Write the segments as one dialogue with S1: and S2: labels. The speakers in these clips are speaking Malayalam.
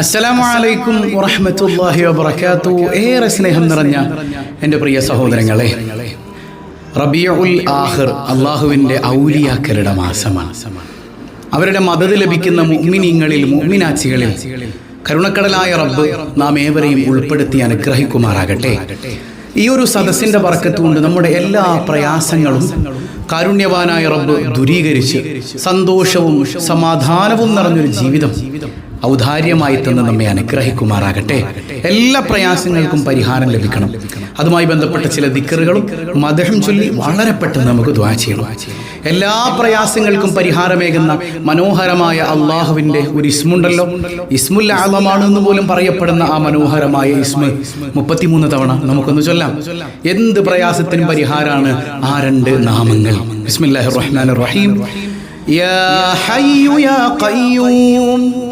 S1: അസ്സലാമലൈക്കും വറഹമത്തല്ലാഹി വബർക്കാത്തു ഏറെ സ്നേഹം നിറഞ്ഞ എന്റെ പ്രിയ സഹോദരങ്ങളെ റബിയുൽ ആഹിർ അള്ളാഹുവിന്റെ ഔലിയാക്കരുടെ മാസമാണ്. അവരുടെ മദത് ലഭിക്കുന്ന മുഅ്മിനീങ്ങളിൽ മുഅ്മിനാച്ചികളിൽ കരുണക്കടലായ റബ്ബ് നാം ഏവരെയും ഉൾപ്പെടുത്തി അനുഗ്രഹിക്കുമാറാകട്ടെ. ഈ ഒരു സദസ്സിന്റെ പറക്കത്തുകൊണ്ട് നമ്മുടെ എല്ലാ പ്രയാസങ്ങളും കാരുണ്യവാനായ റബ്ബ് ദുരീകരിച്ച് സന്തോഷവും സമാധാനവും നിറഞ്ഞൊരു ജീവിതം ഔദാര്യമായി തന്ന് നമ്മെ അനുഗ്രഹിക്കുമാറാകട്ടെ. എല്ലാ പ്രയാസങ്ങൾക്കും പരിഹാരം ലഭിക്കണം. അതുമായി ബന്ധപ്പെട്ട ചില ദിക്കറുകളും മദഹം ചൊല്ലി വളരെ പെട്ടെന്ന് നമുക്ക് ദ്വാ ചെയ്യണം. എല്ലാ പ്രയാസങ്ങൾക്കും പരിഹാരമേകുന്ന മനോഹരമായ അള്ളാഹുവിന്റെ ഒരു ഇസ്മുണ്ടല്ലോ. ഇസ്മുൽ ആലമാണ് എന്ന് പോലും പറയപ്പെടുന്ന ആ മനോഹരമായ ഇസ്മ മുപ്പത്തിമൂന്ന് തവണ നമുക്കൊന്ന് ചൊല്ലാം. എന്ത് പ്രയാസത്തിനും പരിഹാരമാണ് ആ രണ്ട് നാമങ്ങൾ. ബിസ്മില്ലാഹിർ റഹ്മാനിർ റഹീം. യാ ഹയ്യു യാ ഖയ്യൂം.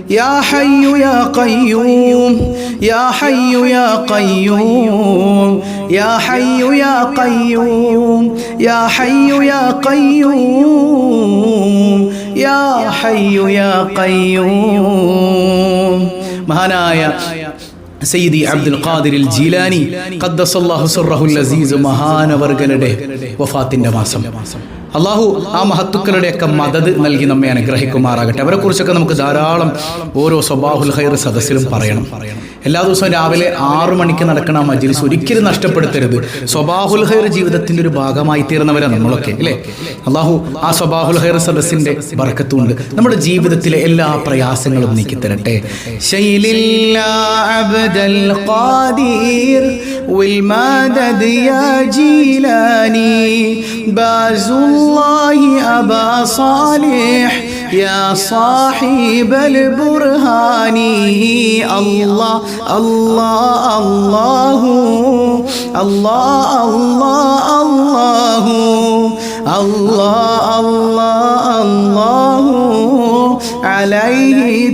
S1: يا حي يا قيوم يا حي يا قيوم يا حي يا قيوم يا حي يا قيوم يا حي يا قيوم മഹാനായ സയ്യിദി അബ്ദുൽ ഖാദിർ ജീലാനി ഖദ്ദസല്ലാഹു സുറഹുൽ അസീസ് മഹാനവർഗരുടെ വഫാത്തിന്റെ മാസം അള്ളാഹു ആ മഹത്തുക്കളുടെയൊക്കെ മദത് നൽകി നമ്മെ അനുഗ്രഹിക്കുമാറാകട്ടെ. അവരെക്കുറിച്ചൊക്കെ നമുക്ക് ധാരാളം ഓരോ സ്വബാഹുൽ ഹൈർ സദസ്സിലും പറയണം. എല്ലാ ദിവസവും രാവിലെ ആറു മണിക്ക് നടക്കുന്ന ആ മജ്ലിസ് ഒരിക്കലും നഷ്ടപ്പെടുത്തരുത് സ്വബാഹുൽ ഹൈർ ജീവിതത്തിന്റെ ഒരു ഭാഗമായി തീർന്നവരാണ് നമ്മളൊക്കെ അല്ലേ അള്ളാഹു ആ സ്വബാഹുൽ ഹൈർ സദസ്സിന്റെ ബർക്കത്തുണ്ട് നമ്മുടെ ജീവിതത്തിലെ എല്ലാ പ്രയാസങ്ങളും നീക്കി തരട്ടെ ശൈലില്ലാ അബ്ദൽ ഖാദിർ والمدد يا جيلاني باز الله أبا صالح يا صاحب البرهان الله الله الله الله الله الله الله الله الله عليه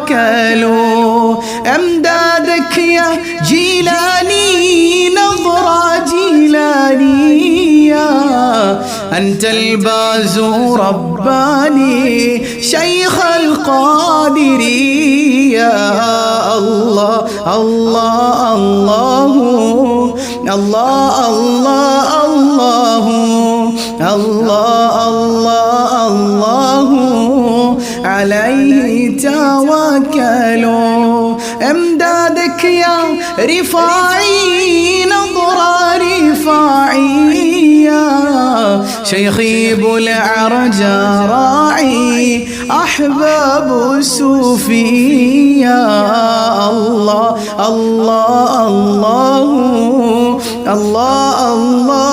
S1: توكلوا أمدادك يا جيلاني نظرة جيلاني يا أنت الباز رباني شيخ القادر يا الله الله الله الله الله الله شيخي ابو العرج راعي أحباب الصوفي يا الله الله الله الله الله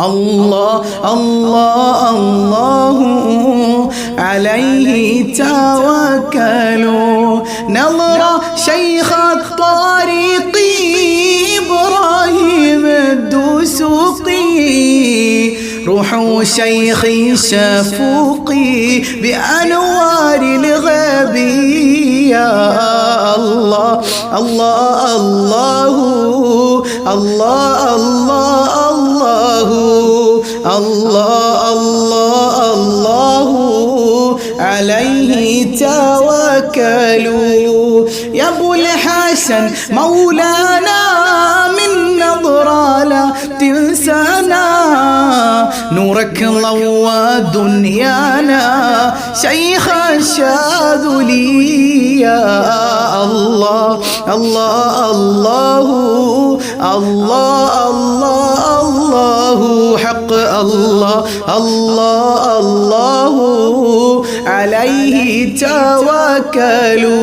S1: الله الله الله. عليه توكلوا. نظرة شيخ الطريق روح شيخي شفوقي بأنوار الغيب. يا الله الله الله الله الله الله الله الله عليه توكلوا. يا أبو الحسن مولانا ضوى دنيانا شيخ الشاذلي يا الله الله الله الله الله الله حق الله الله الله عليه توكلوا.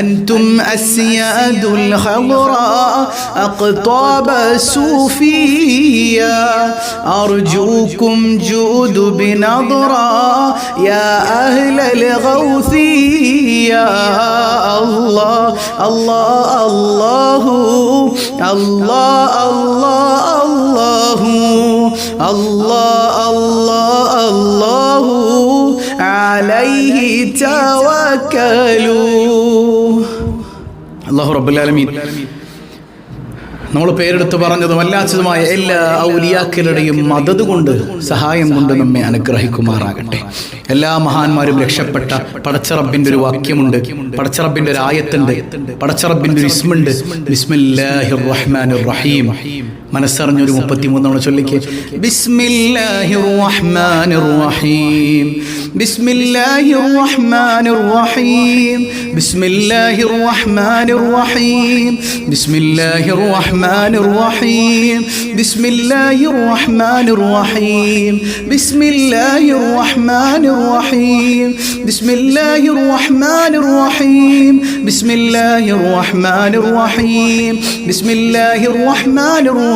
S1: أنتم أسياد الخضراء أقطاب السوفية. أرجوكم جود بنظرة يا أهل الغوث يا الله الله الله الله الله الله الله الله الله عليه توكلوا. അള്ളാഹു റബുലാലമീൻ നമ്മൾ പേരെടുത്ത് പറഞ്ഞതും വല്ലാത്തതുമായ എല്ലാ ഔലിയാക്കളുടെയും മദത് കൊണ്ട് സഹായം കൊണ്ട് നമ്മെ അനുഗ്രഹിക്കുമാറാകട്ടെ. എല്ലാ മഹാന്മാരും രക്ഷപ്പെട്ട പടച്ചറബിന്റെ ഒരു വാക്യമുണ്ട് പടച്ചറബിന്റെ ഒരു ആയത്തുണ്ട് പടച്ചറബിന്റെ ഒരു ഇസ്മുണ്ട്. ബിസ്മില്ലാഹിർ റഹ്മാൻ റഹീം. മനസ്സറിഞ്ഞൊരു മുപ്പത്തിമൂന്നോളം ചൊല്ലിക്ക്. ബിസ്മില്ലാഹിർ റഹ്മാനിർ റഹീം ബിസ്മില്ലാഹിർ റഹ്മാനിർ റഹീം ബിസ്മില്ലാഹിർ റഹ്മാനിർ റഹീം ബിസ്മില്ലാഹിർ റഹ്മാനിർ റഹീം ബിസ്മില്ലാഹിർ റഹ്മാനിർ റഹീം ബിസ്മില്ലാഹിർ റഹ്മാനിർ റഹീം ബിസ്മില്ലാഹിർ റഹ്മാനിർ റഹീം ബിസ്മില്ലാഹിർ റഹ്മാനിർ റഹീം ബിസ്മില്ലാഹിർ റഹ്മാനിർ റഹീം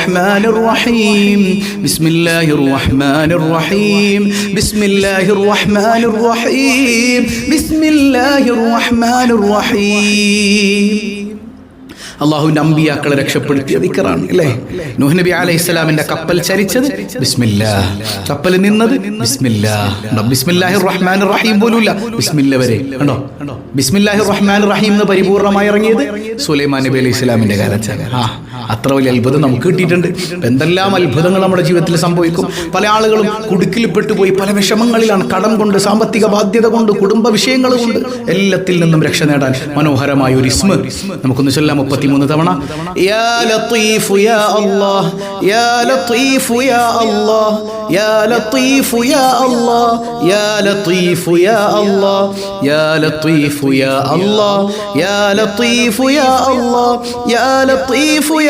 S1: റഹ്മാനിർ الرحيم بسم الله الرحمن الرحيم بسم الله الرحمن الرحيم بسم الله الرحمن الرحيم അള്ളാഹുവിന്റെ അമ്പിയാക്കളെ രക്ഷപ്പെടുത്തിയ വിക്കറാണ് അല്ലേ? നൂഹ് നബി അലൈഹി ഇസ്ലാമിന്റെ കപ്പൽ ചരിച്ചത് ബിസ്മില്ലാ. കപ്പൽ നിന്നത് ബിസ്മില്ലാ. ബിസ്മില്ലാഹി റഹ്മാൻ റഹീം പോലുമില്ല. ബിസ്മില്ല വരെ. കണ്ടോ? ബിസ്മില്ലാഹി റഹ്മാൻ റഹീം എന്ന് പരിപൂർണമായി ഇറങ്ങിയത് സുലൈമാൻ നബി അലൈഹി ഇസ്ലാമിന്റെ കാലത്താണ്. ആ. അത്ര വലിയ അത്ഭുതം നമുക്ക് കിട്ടിയിട്ടുണ്ട്. എന്തെല്ലാം അത്ഭുതങ്ങൾ നമ്മുടെ ജീവിതത്തിൽ സംഭവിക്കും. പല ആളുകളും കുടുക്കിൽപ്പെട്ടു പോയി. പല വിഷമങ്ങളിലാണ് കടം കൊണ്ട് സാമ്പത്തിക ബാധ്യത കൊണ്ട് കുടുംബ വിഷയങ്ങൾ കൊണ്ട് എല്ലാത്തിൽ നിന്നും രക്ഷ നേടാൻ മനോഹരമായ ഒരു ഇസ്മ നമുക്കൊന്ന് ചൊല്ലാം മുപ്പത്തിമൂന്ന് തവണ. യാ ലത്തീഫു യാ അല്ലാഹ് യാ ലത്തീഫു യാ അല്ലാഹ് യാ ലത്തീഫു യാ അല്ലാഹ് യാ യാ അല്ലാഹ് യാ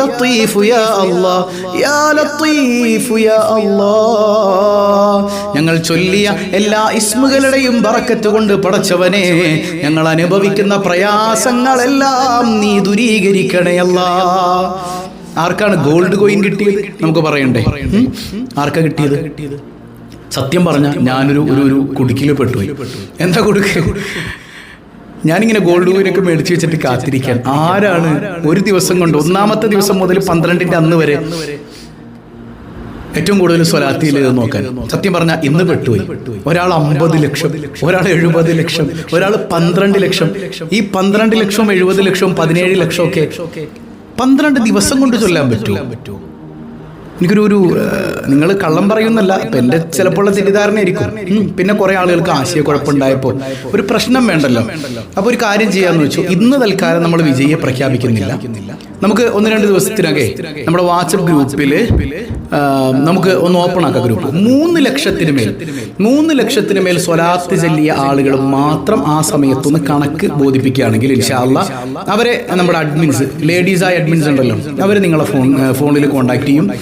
S1: ലത്തീഫു يا الله يا لطيف يا الله. ഞങ്ങൾ ചൊല്ലിയ എല്ലാ ഇസ്മുകളുടെയും ബറക്കത്ത് കൊണ്ട് പടച്ചവനെ ഞങ്ങൾ അനുഭവിക്കുന്ന പ്രയാസങ്ങളെല്ലാം നീ ദുരീകരിക്കണയല്ല ആർക്കാണ് ഗോൾഡ് കോയിൻ കിട്ടിയത്? നമുക്ക് പറയണ്ടേ? ആർക്കാ കിട്ടിയത്? സത്യം പറഞ്ഞ ഞാനൊരു ഒരു ഒരു കുടുക്കിൽ പെട്ടുപോയി. എന്താ കുടുക്ക്? ഞാനിങ്ങനെ ഗോൾഡ് കോയിനൊക്കെ മേടിച്ച് വെച്ചിട്ട് കാത്തിരിക്കാൻ ആരാണ് ഒരു ദിവസം കൊണ്ട് ഒന്നാമത്തെ ദിവസം മുതൽ പന്ത്രണ്ടിന്റെ അന്ന് വരെ ഏറ്റവും കൂടുതൽ സ്വലാത്തിയിൽ നോക്കാൻ. സത്യം പറഞ്ഞാൽ ഇന്ന് പെട്ടുപോയി. ഒരാൾ അമ്പത് ലക്ഷം ഒരാൾ എഴുപത് ലക്ഷം ഒരാൾ പന്ത്രണ്ട് ലക്ഷം. ഈ പന്ത്രണ്ട് ലക്ഷം എഴുപത് ലക്ഷം പതിനേഴ് ലക്ഷം ഒക്കെ പന്ത്രണ്ട് ദിവസം കൊണ്ട് ചൊല്ലാൻ പറ്റുമോ? എനിക്കൊരു ഒരു നിങ്ങൾ കള്ളം പറയുന്നല്ല ഇപ്പം എന്റെ ചിലപ്പോൾ തെറ്റിദ്ധാരണയായിരിക്കും. ഉം, പിന്നെ കുറേ ആളുകൾക്ക് ആശയക്കുഴപ്പമുണ്ടായപ്പോൾ ഒരു പ്രശ്നം വേണ്ടല്ലോ. അപ്പോൾ ഒരു കാര്യം ചെയ്യാന്ന് വെച്ചു. ഇന്ന് തൽക്കാലം നമ്മൾ വിജയെ പ്രഖ്യാപിക്കുന്നില്ല. നമുക്ക് ഒന്ന് രണ്ട് ദിവസത്തിനകെ നമ്മുടെ വാട്സപ്പ് ഗ്രൂപ്പിൽ നമുക്ക് ഒന്ന് ഓപ്പൺ ആക്കാം ഗ്രൂപ്പ് മൂന്ന് ലക്ഷത്തിന് മേൽ മൂന്ന് ലക്ഷത്തിന് മേൽ. സ്വലാത്ത് ചെല്ലിയ ആളുകൾ മാത്രം ആ സമയത്തൊന്ന് കണക്ക് ബോധിപ്പിക്കുകയാണെങ്കിൽ ഇൻഷാല്ല അവരെ നമ്മുടെ അഡ്മിൻസ് ലേഡീസായ അഡ്മിൻസ് ഉണ്ടല്ലോ. അവർ നിങ്ങളെ ഫോൺ ഫോണിൽ കോൺടാക്ട് ചെയ്യും.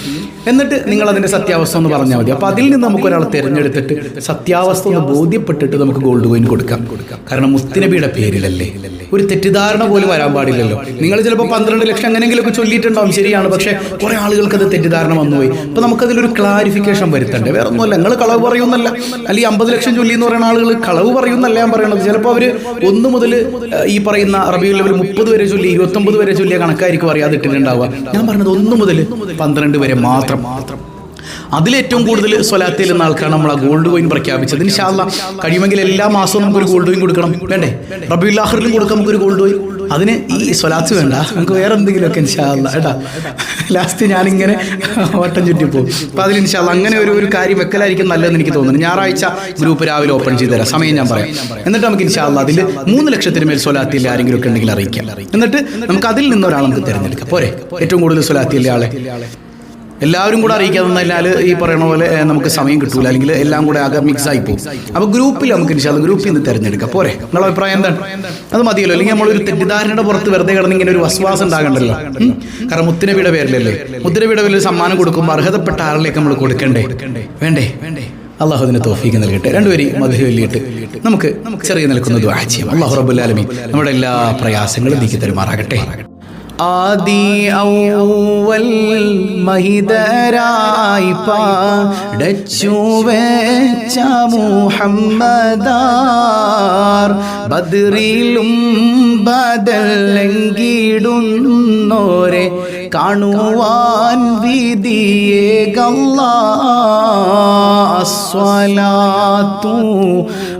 S1: എന്നിട്ട് നിങ്ങൾ അതിന്റെ സത്യാവസ്ഥ ഒന്ന് പറഞ്ഞാൽ മതി. അപ്പൊ അതിൽ നിന്ന് നമുക്ക് ഒരാളെ തിരഞ്ഞെടുത്തിട്ട് സത്യാവസ്ഥ ഒന്ന് ബോധ്യപ്പെട്ടിട്ട് നമുക്ക് ഗോൾഡ് കോയിൻ കൊടുക്കാം. കാരണം മുത്തിനബിയുടെ പേരിലല്ലേ? ഒരു തെറ്റിദ്ധാരണ പോലും വരാൻ പാടില്ലല്ലോ. നിങ്ങൾ ചിലപ്പോൾ പന്ത്രണ്ട് ലക്ഷം എങ്ങനെയെങ്കിലുമൊക്കെ ചൊല്ലിയിട്ടുണ്ടാവും. ശരിയാണ്. പക്ഷേ കുറേ ആളുകൾക്ക് അത് തെറ്റിദ്ധാരണ വന്നുപോയി. അപ്പൊ നമുക്കതിലൊരു ക്ലാരിഫിക്കേഷൻ വരുത്തണ്ടേ? വേറെ ഒന്നുമല്ല നിങ്ങൾ കളവ് പറയുന്നല്ല. അല്ലെങ്കിൽ അമ്പത് ലക്ഷം ചൊല്ലി എന്ന് പറയുന്ന ആളുകൾ കളവ് പറയുന്നല്ല ഞാൻ പറയണത്. ചിലപ്പോൾ അവർ ഒന്ന് മുതൽ ഈ പറയുന്ന അറബിയിൽ ലെവൽ മുപ്പത് വരെ ചൊല്ലി ഇരുപത്തൊമ്പത് വരെ ചൊല്ലിയ കണക്കായിരിക്കും അറിയാതെ ഇട്ടിട്ടുണ്ടാവുക. ഞാൻ പറഞ്ഞത് ഒന്ന് മുതൽ പന്ത്രണ്ട് വരെ മാത്രം. മാത്രം അതിലേറ്റവും കൂടുതൽ സ്വലാത്തിൽ എന്ന ആൾക്കാണ് നമ്മൾ ആ ഗോൾഡ് കോയിൻ പ്രഖ്യാപിച്ചത് ഇൻഷാല്ല കഴിയുമെങ്കിൽ എല്ലാ മാസവും നമുക്കൊരു ഗോൾഡ് കോയിൻ കൊടുക്കണം. വേണ്ടേ? റബിയുല്ലാഹറിലും കൊടുക്കാം നമുക്കൊരു ഗോൾഡ് കോയിൻ അതിന് ഈ സ്വലാത്ത് വേണ്ട. നമുക്ക് വേറെ എന്തെങ്കിലുമൊക്കെ ഇൻഷാല്ല കേട്ടാ ലാസ്റ്റ് ഞാനിങ്ങനെ ഓട്ടം ചുറ്റി പോകും. അപ്പം അതിൽ ഇൻഷാല്ല അങ്ങനെ ഒരു ഒരു കാര്യം വെക്കലായിരിക്കും നല്ലതെന്ന് എനിക്ക് തോന്നുന്നു. ഞായറാഴ്ച ഗ്രൂപ്പ് രാവിലെ ഓപ്പൺ ചെയ്ത് തരാം. സമയം ഞാൻ പറയാം. എന്നിട്ട് നമുക്ക് ഇൻഷാല്ല അതിൽ മൂന്ന് ലക്ഷത്തിന് മേൽ സ്വലാത്തിൽ ആരെങ്കിലും ഒക്കെ ഉണ്ടെങ്കിൽ അറിയിക്കാം. എന്നിട്ട് നമുക്ക് അതിൽ നിന്ന് ഒരാളെ നമുക്ക് തിരഞ്ഞെടുക്കാം. പോരെ. ഏറ്റവും കൂടുതൽ സ്വലാത്തിയിലെ ആളെ. എല്ലാവരും കൂടെ അറിയിക്കാതെ നിന്നാൽ ഈ പറയുന്ന പോലെ നമുക്ക് സമയം കിട്ടൂല. അല്ലെങ്കിൽ എല്ലാം കൂടെ ആകെ മിക്സ് ആയി പോകും. അപ്പൊ ഗ്രൂപ്പിൽ നമുക്ക് ഇൻഷാല്ല ഗ്രൂപ്പിൽ നിന്ന് തിരഞ്ഞെടുക്കാം. പോരെ? നിങ്ങളുടെ അഭിപ്രായം എന്താണ്? അത് മതിയല്ലോ. അല്ലെങ്കിൽ നമ്മളൊരു തെറ്റിദ്ധാരണയുടെ പുറത്ത് വെറുതെ കിടന്ന് ഇങ്ങനെ ഒരു വസ്വാസം ഉണ്ടാകണ്ടല്ലോ. കാരണം മുത്തുനബിയുടെ പേരിലല്ലേ? മുത്തുനബിയുടെ പേരിൽ സമ്മാനം കൊടുക്കുമ്പോൾ അർഹതപ്പെട്ട ആളിലേക്ക് നമ്മൾ കൊടുക്കണ്ടേ? വേണ്ടേ? വേണ്ടേ? അള്ളാഹു അതിന് തോഫീക്ക് നൽകട്ടെ. രണ്ടുപേരും മധു ചൊല്ലിയിട്ട് നമുക്ക് ചെറിയ നിൽക്കുന്നത് ചെയ്യാം. അള്ളാഹു റബുല്ലാലമി നമ്മുടെ എല്ലാ പ്രയാസങ്ങളും നീക്കി തരുമാറാകട്ടെ. ആദി ഔവൽ മഹിതരായി പാടച്ചുവച്ച മുഹമ്മദാർ. ബദറിലും ബദലെങ്കിടുന്നോരെ കാണുവാൻ വിധിയേകല്ലാ. സ്വലാത്തു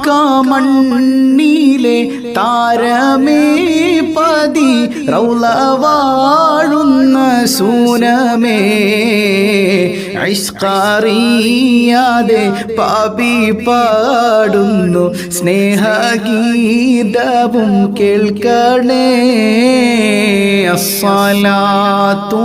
S1: മക്ക മണ്ണിലെ താരമേ പതി റൗല വാഴുന്ന സൂനമേ. ഐഷ്കറിയാതെ പാപി പാടുന്നു സ്നേഹഗീതവും കേൾക്കണേ. അസ്സലാത്തു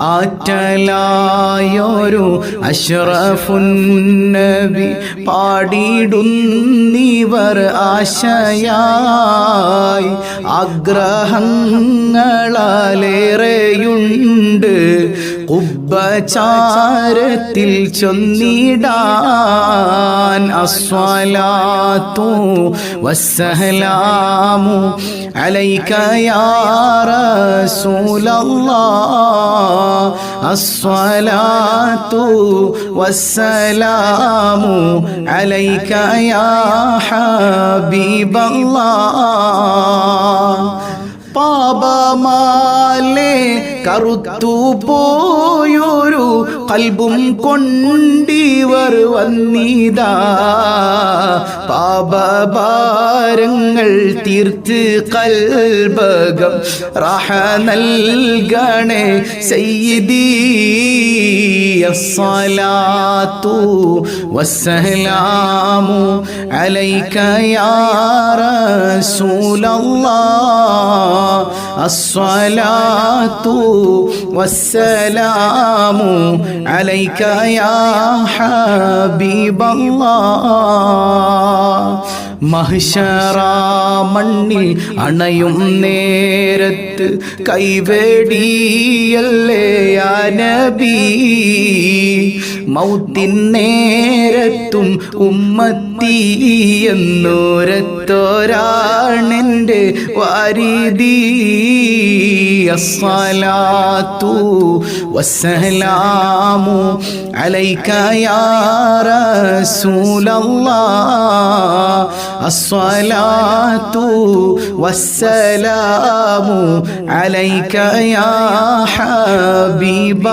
S1: ആറ്റലായൊരു അഷ്റഫുന്നബി പാടിയിടുന്നിവർ ആശയായി. ആഗ്രഹങ്ങളാലേറെയുണ്ട്. ഉപചാരത്തിൽ ചൊന്നിടാൻ അസ്വലാത്തു വസ്സലാമു عليك يا رسول الله الصلاة والسلام عليك يا حبيب الله. طاب ما കറുത്തു പോയൊരു കൽബും കൊണ്ടിവർ വന്നിതാ പാപഭാരങ്ങൾ തീർത്ത് കൽബകം റഹ നൽകണേ സയ്യിദീ الصلاة والسلام عليك يا رسول الله അസ്വലാത്തു വസ്സലാമു അലൈക യാ ഹബീബല്ലാഹ്. അണയും നേരത്ത് കൈവെടിയല്ലേ നബി. മൗത്തിൻ നേരത്തും ഉമ്മത്ത് എന്നോരത്തോരാണെന്റെ വാരിതി. അസ്സലാത്തു വസ്സലാമു അലൈക യാ റസൂലല്ലാഹ് അസ്സലാത്തു വസ്സലാമു അലൈക യാ ഹബീബല്ലാഹ്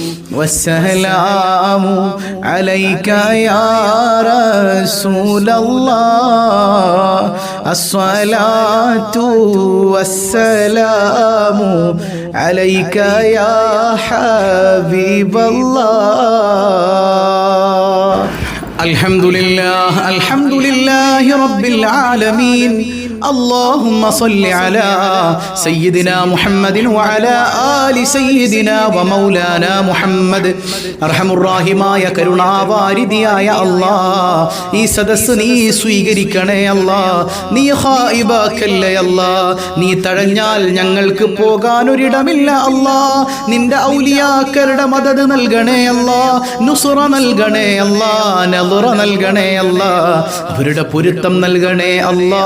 S1: والسلام عليك يا رسول الله. الصلاة والسلام عليك يا حبيب الله. الحمد لله الحمد لله رب العالمين. اللهم صل على سيدنا محمد وعلى آل سيدنا ومولانا محمد അർഹമുറാഹിമായ കരുണാവാരിതിയായ അല്ലാ ഈ സദസ് നീ സ്വീകരിക്കണേ അല്ലാ നീ ഹായിബാക്കല്ലേ അല്ലാ നീ തഴഞ്ഞാൽ ഞങ്ങൾക്ക് പോകാനൊരിടമില്ല അല്ലാ നിന്റെ ഔലിയാക്കരുടെ മദത് നൽകണേ അല്ലാ നുസുറ നൽകണേ അല്ലാ നലുറ നൽകണേ അല്ലാ അവരുടെ പൊരുത്തം നൽകണേ അല്ലാ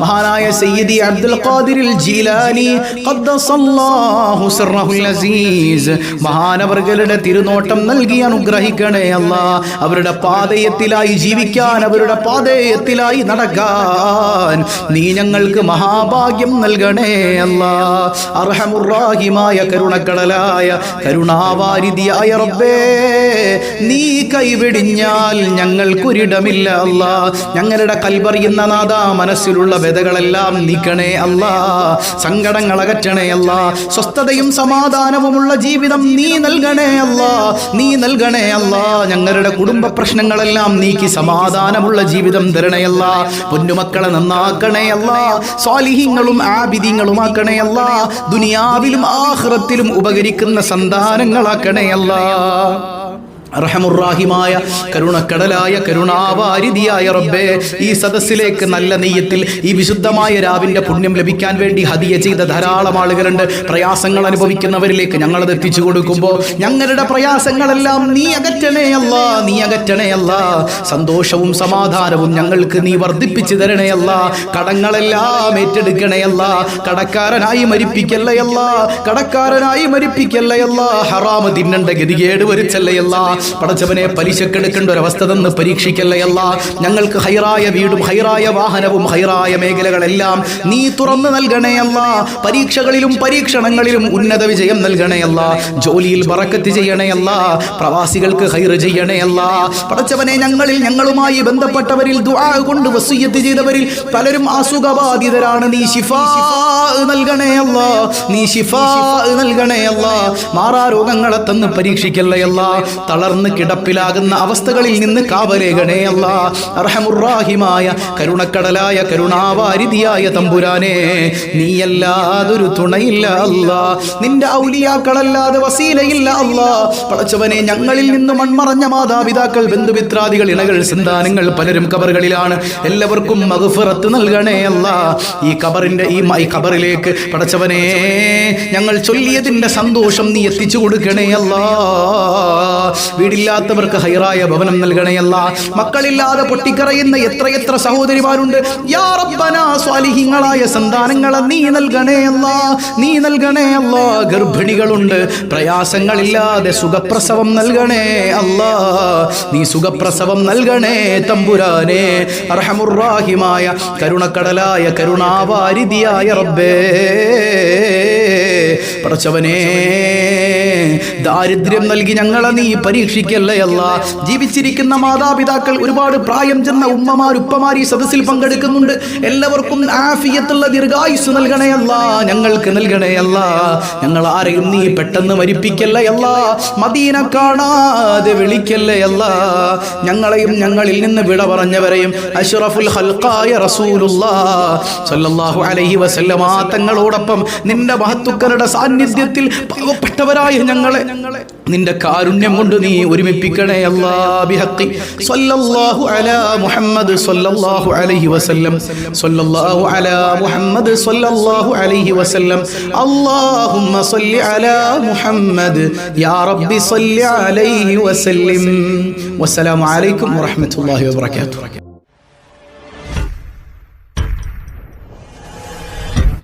S1: മഹാനായ സയ്യിദി അബ്ദുൽ ഖാദിറിൽ ജീലാനി ഖദ്ദസല്ലാഹു സിർറഹുൽ അസീസ്. മഹാനവർകളുടെ തിരുനോട്ടം നൽകി അനുഗ്രഹിക്കണേ അല്ലാ. അവരുടെ പാതയത്തിലായി ജീവിക്കാൻ അവരുടെ പാതയത്തിലായി നടക്കാൻ നീ ഞങ്ങൾക്ക് മഹാഭാഗ്യം നൽകണേ അല്ല. അർഹമുറാഹിമായ കരുണക്കടലായ കരുണാവാരിതിയായ റബ്ബേ നീ കൈവെടിഞ്ഞാൽ ഞങ്ങൾക്കൊരിടമില്ല അല്ലാ. ഞങ്ങളുടെ കൽപറിയുന്ന നാഥ മനസ്സിലുള്ള വ്യതകളെല്ലാം നീക്കണേ അല്ല. സങ്കടങ്ങൾ അകറ്റണേ അല്ല. സ്വസ്ഥതയും സമാധാനവുമുള്ള ജീവിതം നീ നൽകണേ അല്ല. നീ നൽകണേ അല്ല. ഞങ്ങളുടെ കുടുംബ പ്രശ്നങ്ങളെല്ലാം നീക്കി സമാധാനമുള്ള ജീവിതം തരണേ അല്ല. പൊന്നുമക്കളെ നന്നാക്കണേ അല്ല. സ്വാലിഹ്യങ്ങളും ആബിദിങ്ങളുമാക്കണേ അല്ല. ദുനിയാവിലും ആഹ്റത്തിലും ഉപകരിക്കുന്ന സന്താനങ്ങളാക്കണേ അല്ല. റഹമുറാഹിമായ കരുണക്കടലായ കരുണാവാരിതിയായ റബ്ബേ ഈ സദസ്സിലേക്ക് നല്ല നെയ്യത്തിൽ ഈ വിശുദ്ധമായ രാവിന്റെ പുണ്യം ലഭിക്കാൻ വേണ്ടി ഹദിയ ചെയ്ത ധാരാളം ആളുകളുണ്ട്. പ്രയാസങ്ങൾ അനുഭവിക്കുന്നവരിലേക്ക് ഞങ്ങളത് എത്തിച്ചു കൊടുക്കുമ്പോൾ ഞങ്ങളുടെ പ്രയാസങ്ങളെല്ലാം നീ അകറ്റണേയല്ല നീ അകറ്റണേയല്ല സന്തോഷവും സമാധാനവും ഞങ്ങൾക്ക് നീ വർദ്ധിപ്പിച്ചു തരണേയല്ല കടങ്ങളെല്ലാം ഏറ്റെടുക്കണേയല്ല കടക്കാരനായി മരിപ്പിക്കല്ലയല്ല കടക്കാരനായി മരിപ്പിക്കല്ലയല്ല ഹറാമ് തിന്നണ്ട ഗതികേട് വരുത്തല്ലയല്ല പടച്ചവനെ പലിശക്കെടുക്കേണ്ട ഒരവസ്ഥ തന്ന് പരീക്ഷിക്കല്ലയല്ല. ഞങ്ങൾക്ക് ഹൈറായ വീടും ഹൈറായ വാഹനവും ഹൈറായ മേഖലകളെല്ലാം നീ തുറന്നു നൽകണേയല്ല. പരീക്ഷകളിലും പരീക്ഷണങ്ങളിലും ഉന്നത വിജയം നൽകണേയല്ല. ജോലിയിൽ ബറക്കത്ത് ചെയ്യണേയല്ല. പ്രവാസികൾക്ക് ഹൈറ് ചെയ്യണേയല്ല. പടച്ചവനെ ഞങ്ങളിൽ ഞങ്ങളുമായി ബന്ധപ്പെട്ടവരിൽ ദുആ കൊണ്ട് വസൂയത്ത് ചെയ്തവരിൽ പലരും അസുഖബാധിതരാണ്. നീ ശിഫാ നൽകണേയല്ല. നീ ശിഫാ നൽകണേയല്ല. മാറാ രോഗങ്ങളെ തന്ന് പരീക്ഷിക്കല്ലയല്ല. തളർ തളർന്ന് കിടപ്പിലാകുന്ന അവസ്ഥകളിൽ നിന്ന് കാവലേകണേ അല്ല. അർഹമുറാഹിമായ കരുണക്കടലായ കരുണാവാരിതിയായ തമ്പുരാനെ നീയല്ലാതൊരു തുണയില്ല അല്ല. നിന്റെ ഔലിയാക്കളല്ലാതെ വസീലയില്ല അല്ല. പടച്ചവനെ ഞങ്ങളിൽ നിന്ന് മൺമറഞ്ഞ മാതാപിതാക്കൾ ബന്ധുമിത്രാദികൾ ഇണകൾ സന്താനങ്ങൾ പലരും കബറുകളിലാണ്. എല്ലാവർക്കും മഗ്ഫിറത്ത് നൽകണേ അല്ല. ഈ കബറിന്റെ ഈ മൈ കബറിലേക്ക് പടച്ചവനെ ഞങ്ങൾ ചൊല്ലിയതിന്റെ സന്തോഷം നീ എത്തിച്ചു കൊടുക്കണേ അല്ല. വീടില്ലാത്തവർക്ക് ഹൈറായ ഭവനം നൽകണയല്ല. മക്കളില്ലാതെ പൊട്ടിക്കറയുന്ന എത്രയെത്ര സഹോദരിമാരുണ്ട്. യാ റബ്ബനാ സന്താനങ്ങളെ നീ നൽകണേ അല്ല നീ നൽകണേ അല്ല. ഗർഭിണികളുണ്ട്. പ്രയാസങ്ങളില്ലാതെ സുഖപ്രസവം നൽകണേ അല്ല. നീ സുഖപ്രസവം നൽകണേ തമ്പുരാനെ. അർഹമുറാഹിമായ കരുണക്കടലായ കരുണാവാരിതിയായ റബ്ബേ. പടച്ചവനെ ദാരിദ്ര്യം നൽകി ഞങ്ങളെ നീ പരീക്ഷിക്കല്ലേ അല്ല? ജീവിച്ചിരിക്കുന്ന മാതാപിതാക്കൾ ഒരുപാട് പ്രായം ചെന്ന ഉമ്മമാർ ഉപ്പമാർ ഈ സദസ്സിൽ പങ്കെടുക്കുന്നുണ്ട്. എല്ലാവർക്കും ആഫിയത്തുള്ള ദീർഘായുസ് നൽകണേ അല്ല. ഞങ്ങൾക്ക് നൽകണേ അല്ല. ഞങ്ങൾ ആരെയും നീ പെട്ടെന്ന് മരിപ്പിക്കല്ലേ അല്ല. മദീന കാണാതെ വിളിക്കല്ലേ അല്ല. ഞങ്ങളെയും ഞങ്ങളിൽ നിന്ന് വിട പറഞ്ഞവരെയും അഷ്റഫുൽ ഹൽക്കായ റസൂലുള്ള. സല്ലല്ലാഹു അലൈഹി വസല്ലമ തങ്ങളോടൊപ്പം നിന്റെ മഹത്തുക്കളുടെ ഞങ്ങളുടെ സാന്നിധ്യത്തിൽ പാവപ്പെട്ടവരായ ഞങ്ങളെ. നിന്റെ കാരുണ്യം കൊണ്ട് നീ ഒരുമിപ്പിക്കണേ അല്ലാഹി അലാ മുഹമ്മദ് അലൈഹി വസല്ലം. അലാ മുഹമ്മദ് അലൈഹി വസല്ലം. അല്ലാഹുമ്മ സല്ലി അലാ മുഹമ്മദ്. യാ റബ്ബി സല്ലി അലൈഹി വസല്ലം. വസ്സലാമു അലൈക്കും വറഹ്മത്തുള്ളാഹി വബറകാതുഹു.